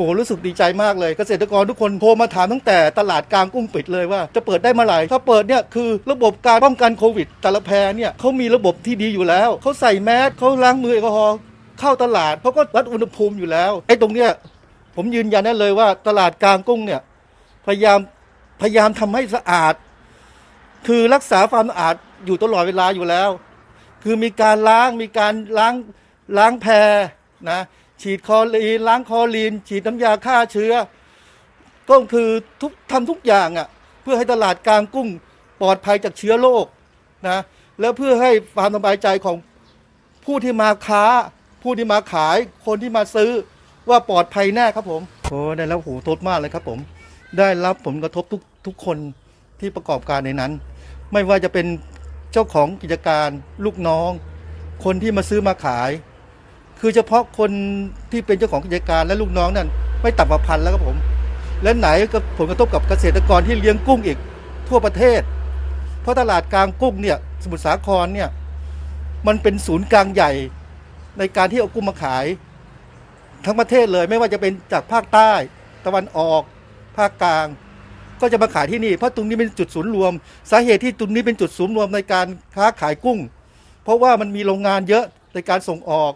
หรู้สึกดีใจมากเลยเกษตรกรทุกคนโทรมาถามตั้งแต่ตลาดกลางกุ้งปิดเลยว่าจะเปิดได้เมื่อไหร่ถ้าเปิดเนี่ยคือระบบการป้องกันโควิด แต่ละแพรเนี่ยเขามีระบบที่ดีอยู่แล้วเขาใส่แมสเขาล้างมือแอลกอฮอล์เข้าตลาดเขาก็วัดอุณหภูมิอยู่แล้วไอ้ตรงเนี้ยผมยืนยันได้เลยว่าตลาดกลางกุ้งเนี่ยพยายามพยายามทำให้สะอาด คือรักษาความสะอาดอยู่ตลอดเวลาอยู่แล้ว คือมีการล้างมีการล้างล้างแพรนะ ฉีดคอรีนล้างคอรีน ฉีดน้ำยาฆ่าเชื้อ ก็คือทุกทำทุกอย่างอะ่ะเพื่อให้ตลาดกลางกุ้งปลอดภัยจากเชื้อโรคนะแล้วเพื่อให้ความสบายใจของผู้ที่มาค้า ผู้ที่มาขายคนที่มาซื้อว่าปลอดภัยแน่ครับผมโอ้ได้แล้วโหโทษมากเลยครับผม ได้รับผลกระทบทุกทุกคนที่ประกอบการในนั้น ไม่ว่าจะเป็นเจ้าของกิจการลูกน้อง คนที่มาซื้อมาขาย คือเฉพาะคนที่เป็นเจ้าของกิจการและลูกน้องนั่นไม่ต่ำกว่าพันแล้วครับผม และไหนก็ผลกระทบกับเกษตรกรที่เลี้ยงกุ้งอีกทั่วประเทศ เพราะตลาดกลางกุ้งเนี่ยสมุทรสาครเนี่ยมันเป็นศูนย์กลางใหญ่ในการที่เอากุ้งมาขาย ทั้งประเทศเลยไม่ว่าจะเป็นจากภาคใต้ ตะวันออก ภาคกลาง ก็จะมาขายที่นี่เพราะตรงนี้เป็นจุดศูนย์รวม สาเหตุที่ตรงนี้เป็นจุดศูนย์รวมในการค้าขายกุ้ง เพราะว่ามันมีโรงงานเยอะในการส่งออก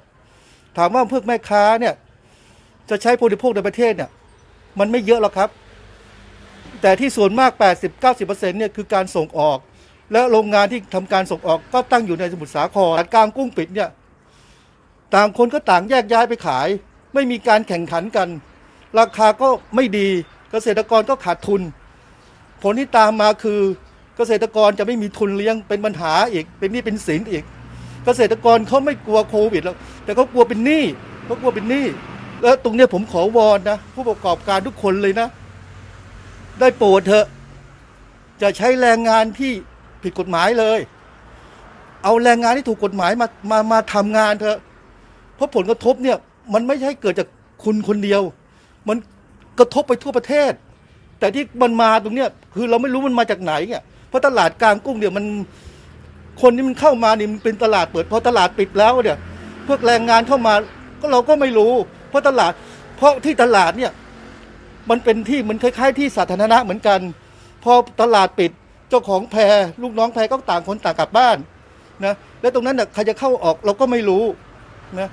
ถามว่าพวกแม่ค้าเนี่ย จะใช้บริโภคในประเทศเนี่ย มันไม่เยอะหรอกครับ แต่ที่ส่วนมาก 80-90%เนี่ยคือการส่งออก และโรงงานที่ทำการส่งออกก็ตั้งอยู่ในสมุทรสาครกลางกุ้งปิดเนี่ย ต่างคนก็ต่างแยกย้ายไปขาย ไม่มีการแข่งขันกัน ราคาก็ไม่ดีเกษตรกรก็ขาดทุน ผลที่ตามมาคือเกษตรกรจะไม่มีทุนเลี้ยงเป็นปัญหาอีกเป็นหนี้เป็นสินอีก เกษตรกรเขาไม่กลัวโควิดแล้วแต่เขากลัวเป็นหนี้เขากลัวเป็นหนี้แล้วตรงเนี้ยผมขอวอนนะผู้ประกอบการทุกคนเลยนะ ได้โปรดเถอะ จะใช้แรงงานที่ผิดกฎหมายเลย เอาแรงงานที่ถูกกฎหมายมามามาทำงานเถอะ เพราะผลกระทบเนี่ย มันไม่ใช่เกิดจากคุณคนเดียว มันกระทบไปทั่วประเทศ แต่ที่มันมาตรงเนี้ยคือเราไม่รู้มันมาจากไหนเนี่ยเพราะตลาดกลางกุ้งเนี่ยมัน คนที่มันเข้ามานี่มันเป็นตลาดเปิด พอตลาดปิดแล้วเนี่ยพวกแรงงานเข้ามาก็เราก็ไม่รู้ เพราะตลาด เพราะที่ตลาดเนี่ยมันเป็นที่เหมันคล้ายๆ ที่สาธารณะเหมือนกัน พอตลาดปิดเจ้าของแพรลูกน้องแพรก็ต่างคนต่างกลับบ้านนะแล้วตรงนั้นน่ะใครจะเข้าออกเราก็ไม่รู้นะ